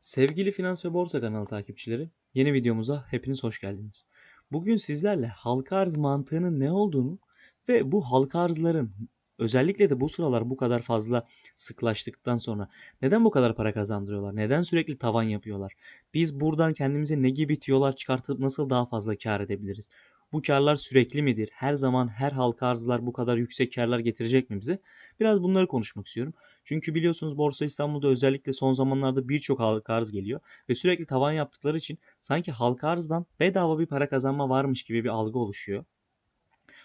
Sevgili Finans ve Borsa kanalı takipçileri, yeni videomuza hepiniz hoş geldiniz. Bugün sizlerle halka arz mantığının ne olduğunu ve bu halka arzların özellikle de bu sıralar bu kadar fazla sıklaştıktan sonra neden bu kadar para kazandırıyorlar? Neden sürekli tavan yapıyorlar? Biz buradan kendimize ne gibi tiyolar çıkartıp nasıl daha fazla kar edebiliriz? Bu karlar sürekli midir? Her zaman her halka arzlar bu kadar yüksek karlar getirecek mi bize? Biraz bunları konuşmak istiyorum. Çünkü biliyorsunuz Borsa İstanbul'da özellikle son zamanlarda birçok halka arz geliyor ve sürekli tavan yaptıkları için sanki halka arzdan bedava bir para kazanma varmış gibi bir algı oluşuyor.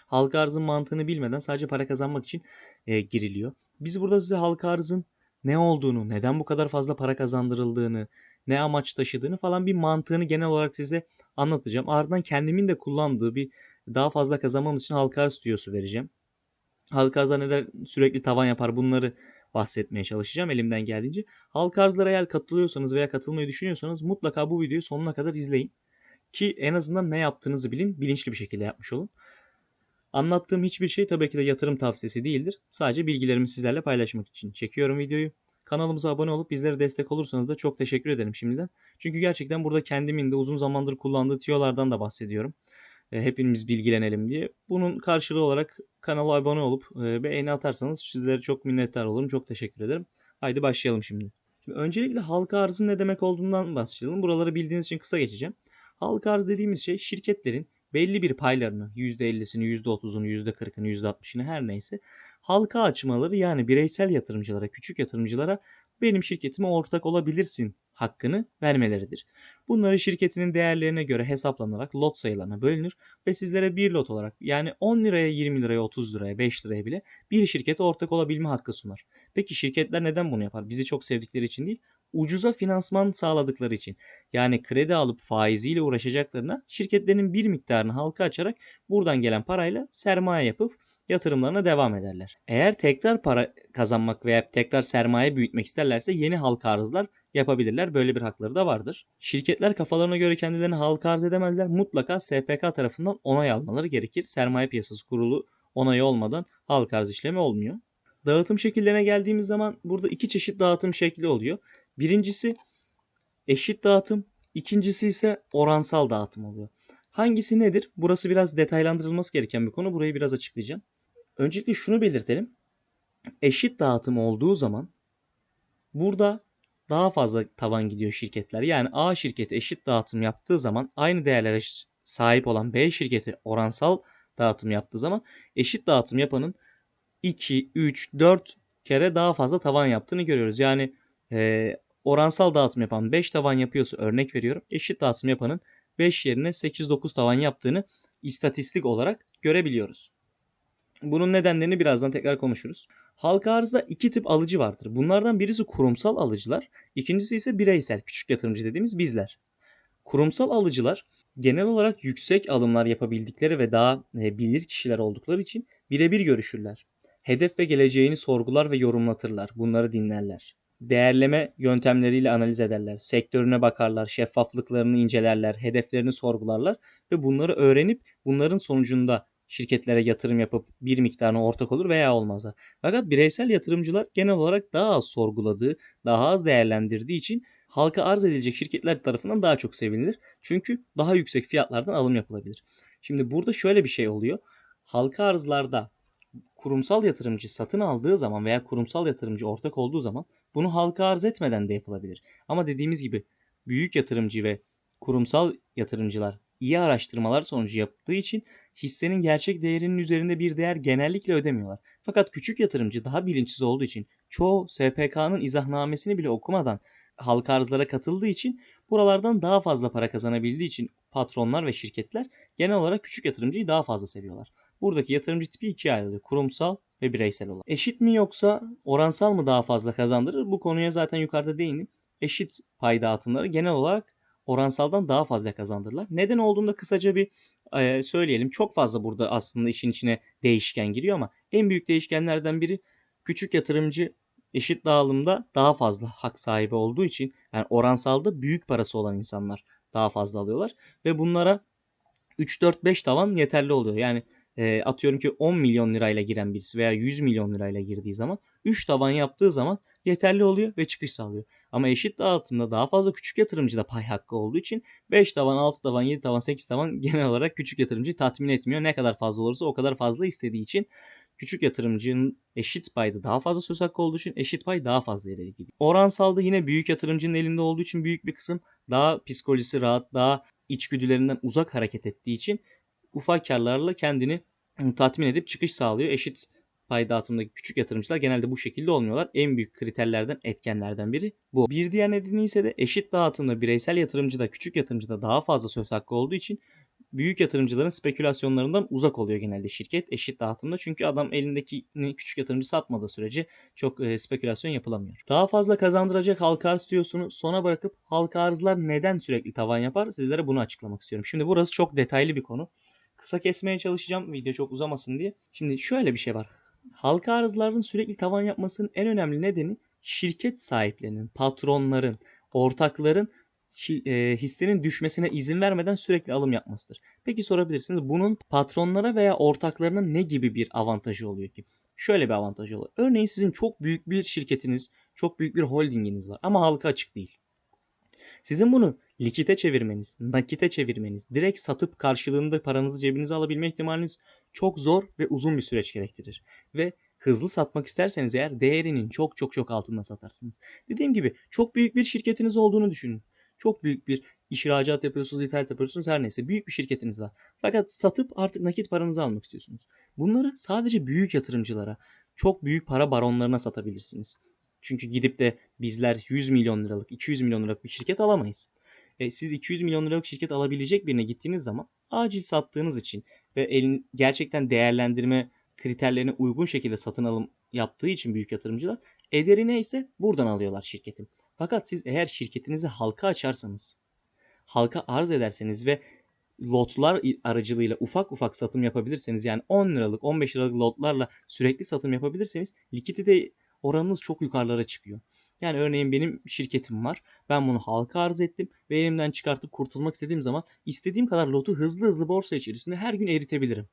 Halka arzın mantığını bilmeden sadece para kazanmak için e, giriliyor. Biz burada size halka arzın ne olduğunu, neden bu kadar fazla para kazandırıldığını, ne amaç taşıdığını falan bir mantığını genel olarak size anlatacağım. Ardından kendimin de kullandığı bir daha fazla kazanmam için halka arz tüyosu vereceğim. Halka arzlar neden sürekli tavan yapar bunları bahsetmeye çalışacağım elimden geldiğince. Halka arzlara eğer katılıyorsanız veya katılmayı düşünüyorsanız mutlaka bu videoyu sonuna kadar izleyin. Ki en azından ne yaptığınızı bilin, bilinçli bir şekilde yapmış olun. Anlattığım hiçbir şey tabii ki de yatırım tavsiyesi değildir. Sadece bilgilerimi sizlerle paylaşmak için çekiyorum videoyu. Kanalımıza abone olup bizlere destek olursanız da çok teşekkür ederim şimdiden. Çünkü gerçekten burada kendimin de uzun zamandır kullandığı tiyolardan da bahsediyorum. E, hepimiz bilgilenelim diye. Bunun karşılığı olarak kanala abone olup e, beğeni atarsanız sizlere çok minnettar olurum. Çok teşekkür ederim. Haydi başlayalım şimdi. Şimdi öncelikle halka arzın ne demek olduğundan bahsedelim. Buraları bildiğiniz için kısa geçeceğim. Halka arz dediğimiz şey şirketlerin belli bir paylarını %50'sini, %30'unu, %40'ını, %60'ını her neyse halka açmaları yani bireysel yatırımcılara, küçük yatırımcılara benim şirketime ortak olabilirsin hakkını vermeleridir. Bunları şirketinin değerlerine göre hesaplanarak lot sayılarına bölünür ve sizlere bir lot olarak yani 10 liraya, 20 liraya, 30 liraya, 5 liraya bile bir şirkete ortak olabilme hakkı sunar. Peki şirketler neden bunu yapar? Bizi çok sevdikleri için değil, ucuza finansman sağladıkları için. Yani kredi alıp faiziyle uğraşacaklarına şirketlerin bir miktarını halka açarak buradan gelen parayla sermaye yapıp yatırımlarına devam ederler. Eğer tekrar para kazanmak veya tekrar sermaye büyütmek isterlerse yeni halka arzlar yapabilirler. Böyle bir hakları da vardır. Şirketler kafalarına göre kendilerini halka arz edemezler. Mutlaka SPK tarafından onay almaları gerekir. Sermaye piyasası kurulu onayı olmadan halka arz işlemi olmuyor. Dağıtım şekillerine geldiğimiz zaman burada iki çeşit dağıtım şekli oluyor. Birincisi eşit dağıtım, ikincisi ise oransal dağıtım oluyor. Hangisi nedir? Burası biraz detaylandırılması gereken bir konu. Burayı biraz açıklayacağım. Öncelikle şunu belirtelim. Eşit dağıtım olduğu zaman burada daha fazla tavan gidiyor şirketler. Yani A şirketi eşit dağıtım yaptığı zaman aynı değerlere sahip olan B şirketi oransal dağıtım yaptığı zaman eşit dağıtım yapanın 2, 3, 4 kere daha fazla tavan yaptığını görüyoruz. Yani e, oransal dağıtım yapan 5 tavan yapıyorsa örnek veriyorum. Eşit dağıtım yapanın 5 yerine 8-9 tavan yaptığını istatistik olarak görebiliyoruz. Bunun nedenlerini birazdan tekrar konuşuruz. Halka arzda iki tip alıcı vardır. Bunlardan birisi kurumsal alıcılar, ikincisi ise bireysel, küçük yatırımcı dediğimiz bizler. Kurumsal alıcılar genel olarak yüksek alımlar yapabildikleri ve daha e, bilir kişiler oldukları için birebir görüşürler. Hedef ve geleceğini sorgular ve yorumlatırlar. Bunları dinlerler. Değerleme yöntemleriyle analiz ederler. Sektörüne bakarlar, şeffaflıklarını incelerler, hedeflerini sorgularlar ve bunları öğrenip bunların sonucunda şirketlere yatırım yapıp bir miktarına ortak olur veya olmazlar. Fakat bireysel yatırımcılar genel olarak daha az sorguladığı, daha az değerlendirdiği için halka arz edilecek şirketler tarafından daha çok sevinilir. Çünkü daha yüksek fiyatlardan alım yapılabilir. Şimdi burada şöyle bir şey oluyor. Halka arzlarda kurumsal yatırımcı satın aldığı zaman veya kurumsal yatırımcı ortak olduğu zaman bunu halka arz etmeden de yapılabilir. Ama dediğimiz gibi büyük yatırımcı ve kurumsal yatırımcılar iyi araştırmalar sonucu yaptığı için hissenin gerçek değerinin üzerinde bir değer genellikle ödemiyorlar. Fakat küçük yatırımcı daha bilinçsiz olduğu için çoğu SPK'nın izahnamesini bile okumadan halka arzlara katıldığı için buralardan daha fazla para kazanabildiği için patronlar ve şirketler genel olarak küçük yatırımcıyı daha fazla seviyorlar. Buradaki yatırımcı tipi ikiye ayrılıyor. Kurumsal ve bireysel olarak. Eşit mi yoksa oransal mı daha fazla kazandırır? Bu konuya zaten yukarıda değindim. Eşit pay dağıtımları genel olarak oransaldan daha fazla kazandırırlar. Neden olduğunu da kısaca bir e, söyleyelim. Çok fazla burada aslında işin içine değişken giriyor ama en büyük değişkenlerden biri küçük yatırımcı eşit dağılımda daha fazla hak sahibi olduğu için yani oransalda büyük parası olan insanlar daha fazla alıyorlar ve bunlara 3-4-5 tavan yeterli oluyor. Yani e, atıyorum ki 10 milyon lirayla giren birisi veya 100 milyon lirayla girdiği zaman 3 tavan yaptığı zaman yeterli oluyor ve çıkış sağlıyor. Ama eşit dağıtımda daha fazla küçük yatırımcıda pay hakkı olduğu için 5 tavan, 6 tavan, 7 tavan, 8 tavan genel olarak küçük yatırımcıyı tatmin etmiyor. Ne kadar fazla olursa o kadar fazla istediği için küçük yatırımcının eşit payda daha fazla söz hakkı olduğu için eşit pay daha fazla ileri gidiyor. Oransalda yine büyük yatırımcının elinde olduğu için büyük bir kısım daha psikolojisi rahat, daha içgüdülerinden uzak hareket ettiği için ufak karlarla kendini tatmin edip çıkış sağlıyor. Eşit pay dağıtımındaki küçük yatırımcılar genelde bu şekilde olmuyorlar. En büyük kriterlerden, etkenlerden biri bu. Bir diğer nedeni ise de eşit dağıtımda bireysel yatırımcıda, küçük yatırımcıda daha fazla söz hakkı olduğu için büyük yatırımcıların spekülasyonlarından uzak oluyor genelde şirket eşit dağıtımda. Çünkü adam elindekini küçük yatırımcı satmadığı sürece çok e, spekülasyon yapılamıyor. Daha fazla kazandıracak halka arz tüyosunu sona bırakıp halka arzlar neden sürekli tavan yapar? Sizlere bunu açıklamak istiyorum. Şimdi burası çok detaylı bir konu. Kısa kesmeye çalışacağım video çok uzamasın diye. Şimdi şöyle bir şey var. Halka arzların sürekli tavan yapmasının en önemli nedeni şirket sahiplerinin, patronların, ortakların e, hissenin düşmesine izin vermeden sürekli alım yapmasıdır. Peki sorabilirsiniz bunun patronlara veya ortaklarına ne gibi bir avantajı oluyor ki? Şöyle bir avantajı oluyor. Örneğin sizin çok büyük bir şirketiniz, çok büyük bir holdinginiz var ama halka açık değil. Sizin bunu likite çevirmeniz, nakite çevirmeniz, direkt satıp karşılığında paranızı cebinize alabilme ihtimaliniz çok zor ve uzun bir süreç gerektirir. Ve hızlı satmak isterseniz eğer değerinin çok çok çok altında satarsınız. Dediğim gibi çok büyük bir şirketiniz olduğunu düşünün. Çok büyük bir ihracat yapıyorsunuz, ithalat yapıyorsunuz her neyse büyük bir şirketiniz var. Fakat satıp artık nakit paranızı almak istiyorsunuz. Bunları sadece büyük yatırımcılara, çok büyük para baronlarına satabilirsiniz. Çünkü gidip de bizler 100 milyon liralık, 200 milyon liralık bir şirket alamayız. E, siz 200 milyon liralık şirket alabilecek birine gittiğiniz zaman acil sattığınız için ve elin gerçekten değerlendirme kriterlerine uygun şekilde satın alım yaptığı için büyük yatırımcılar ederi neyse buradan alıyorlar şirketin. Fakat siz eğer şirketinizi halka açarsanız, halka arz ederseniz ve lotlar aracılığıyla ufak ufak satım yapabilirseniz yani 10 liralık 15 liralık lotlarla sürekli satım yapabilirseniz likidite oranınız çok yukarılara çıkıyor. Yani örneğin benim şirketim var. Ben bunu halka arz ettim ve elimden çıkartıp kurtulmak istediğim zaman istediğim kadar lotu hızlı hızlı borsa içerisinde her gün eritebilirim.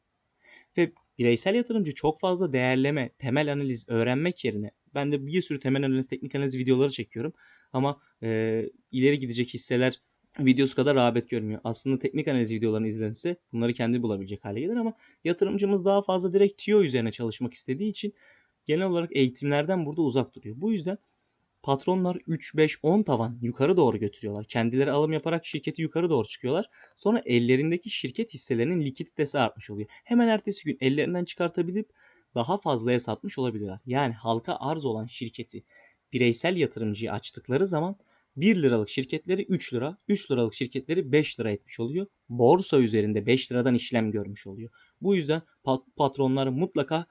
Ve bireysel yatırımcı çok fazla değerleme, temel analiz öğrenmek yerine ben de bir sürü temel analiz, teknik analiz videoları çekiyorum. Ama e, ileri gidecek hisseler videosu kadar rağbet görmüyor. Aslında teknik analiz videolarını izlense bunları kendi bulabilecek hale gelir ama yatırımcımız daha fazla direkt TIO üzerine çalışmak istediği için genel olarak eğitimlerden burada uzak duruyor. Bu yüzden patronlar 3, 5, 10 tavan yukarı doğru götürüyorlar. Kendileri alım yaparak şirketi yukarı doğru çıkıyorlar. Sonra ellerindeki şirket hisselerinin likiditesi artmış oluyor. Hemen ertesi gün ellerinden çıkartabilip daha fazlaya satmış olabiliyorlar. Yani halka arz olan şirketi bireysel yatırımcıya açtıkları zaman 1 liralık şirketleri 3 lira, 3 liralık şirketleri 5 lira etmiş oluyor. Borsa üzerinde 5 liradan işlem görmüş oluyor. Bu yüzden patronlar mutlaka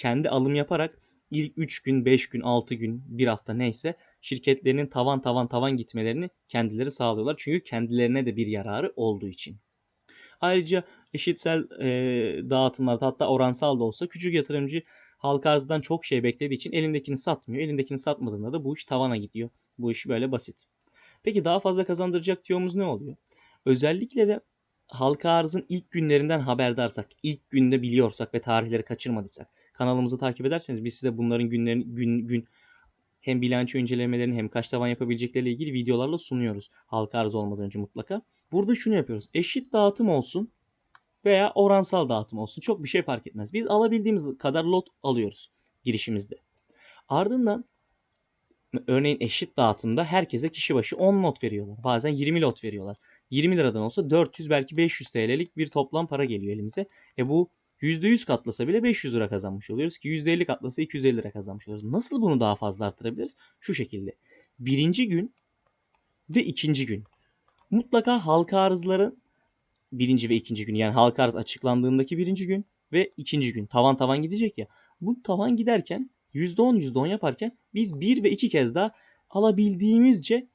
kendi alım yaparak ilk 3 gün, 5 gün, 6 gün, 1 hafta neyse şirketlerinin tavan tavan tavan gitmelerini kendileri sağlıyorlar. Çünkü kendilerine de bir yararı olduğu için. Ayrıca eşitsel e, dağıtımlarda hatta oransal da olsa küçük yatırımcı halka arzdan çok şey beklediği için elindekini satmıyor. Elindekini satmadığında da bu iş tavana gidiyor. Bu iş böyle basit. Peki daha fazla kazandıracak tiyomuz ne oluyor? Özellikle de halka arzın ilk günlerinden haberdarsak, ilk günde biliyorsak ve tarihleri kaçırmadıysak, kanalımızı takip ederseniz biz size bunların günlerini gün gün hem bilanço incelemelerini hem kaç tavan yapabilecekleriyle ilgili videolarla sunuyoruz. Halka arz olmadan önce mutlaka. Burada şunu yapıyoruz. Eşit dağıtım olsun veya oransal dağıtım olsun. Çok bir şey fark etmez. Biz alabildiğimiz kadar lot alıyoruz girişimizde. Ardından örneğin eşit dağıtımda herkese kişi başı 10 lot veriyorlar. Bazen 20 lot veriyorlar. 20 liradan olsa 400 belki 500 TL'lik bir toplam para geliyor elimize. E bu %100 katlasa bile 500 lira kazanmış oluyoruz ki %50 katlasa 250 lira kazanmış oluyoruz. Nasıl bunu daha fazla arttırabiliriz? Şu şekilde. Birinci gün ve ikinci gün. Mutlaka halka arzların birinci ve ikinci gün yani halka arz açıklandığındaki birinci gün ve ikinci gün tavan tavan gidecek ya. Bu tavan giderken %10 %10 yaparken biz bir ve iki kez daha alabildiğimizce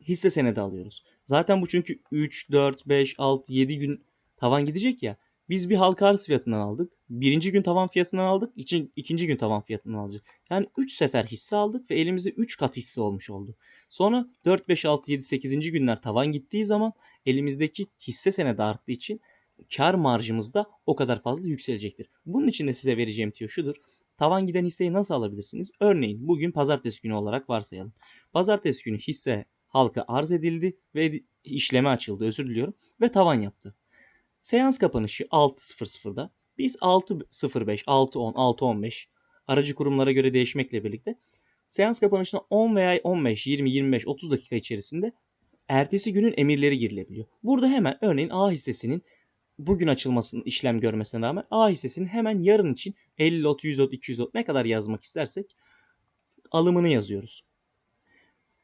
hisse senedi alıyoruz. Zaten bu çünkü 3, 4, 5, 6, 7 gün tavan gidecek ya. Biz bir halka arz fiyatından aldık. Birinci gün tavan fiyatından aldık. için ikinci gün tavan fiyatından alacak. Yani 3 sefer hisse aldık ve elimizde 3 kat hisse olmuş oldu. Sonra 4, 5, 6, 7, 8. günler tavan gittiği zaman elimizdeki hisse senedi arttığı için kar marjımız da o kadar fazla yükselecektir. Bunun için de size vereceğim tüyo şudur. Tavan giden hisseyi nasıl alabilirsiniz? Örneğin bugün pazartesi günü olarak varsayalım. Pazartesi günü hisse halka arz edildi ve işleme açıldı özür diliyorum ve tavan yaptı. Seans kapanışı 6.00'da biz 6.05, 6.10, 6.15 aracı kurumlara göre değişmekle birlikte seans kapanışına 10 veya 15, 20, 25, 30 dakika içerisinde ertesi günün emirleri girilebiliyor. Burada hemen örneğin A hissesinin bugün açılmasının işlem görmesine rağmen A hissesinin hemen yarın için 50 lot, 100 lot, 200 lot ne kadar yazmak istersek alımını yazıyoruz.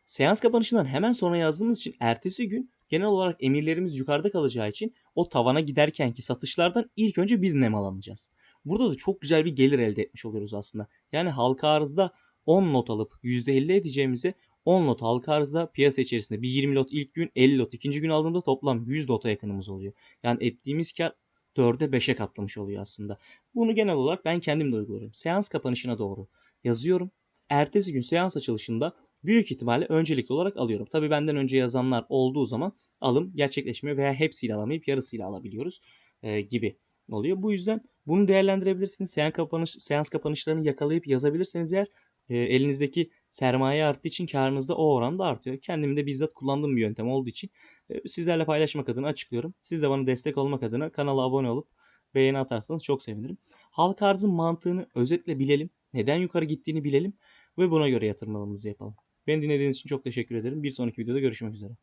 Seans kapanışından hemen sonra yazdığımız için ertesi gün genel olarak emirlerimiz yukarıda kalacağı için o tavana giderkenki satışlardan ilk önce biz nemalanacağız. Burada da çok güzel bir gelir elde etmiş oluyoruz aslında. Yani halka arzda 10 not alıp %50 edeceğimize 10 lot halka arzda piyasa içerisinde bir 20 lot ilk gün 50 lot ikinci gün aldığımda toplam 100 lota yakınımız oluyor. Yani ettiğimiz kar 4'e 5'e katlamış oluyor aslında. Bunu genel olarak ben kendim de uyguluyorum. Seans kapanışına doğru yazıyorum. Ertesi gün seans açılışında büyük ihtimalle öncelikli olarak alıyorum. Tabii benden önce yazanlar olduğu zaman alım gerçekleşmiyor veya hepsiyle alamayıp yarısıyla alabiliyoruz e, gibi oluyor. Bu yüzden bunu değerlendirebilirsiniz. Seans, kapanış, seans kapanışlarını yakalayıp yazabilirseniz eğer e, elinizdeki sermaye arttığı için karınız da o oranda artıyor. Kendim de bizzat kullandığım bir yöntem olduğu için e, sizlerle paylaşmak adına açıklıyorum. Siz de bana destek olmak adına kanala abone olup beğeni atarsanız çok sevinirim. Halka arzın mantığını özetle bilelim. Neden yukarı gittiğini bilelim ve buna göre yatırımlarımızı yapalım. Beni dinlediğiniz için çok teşekkür ederim. Bir sonraki videoda görüşmek üzere.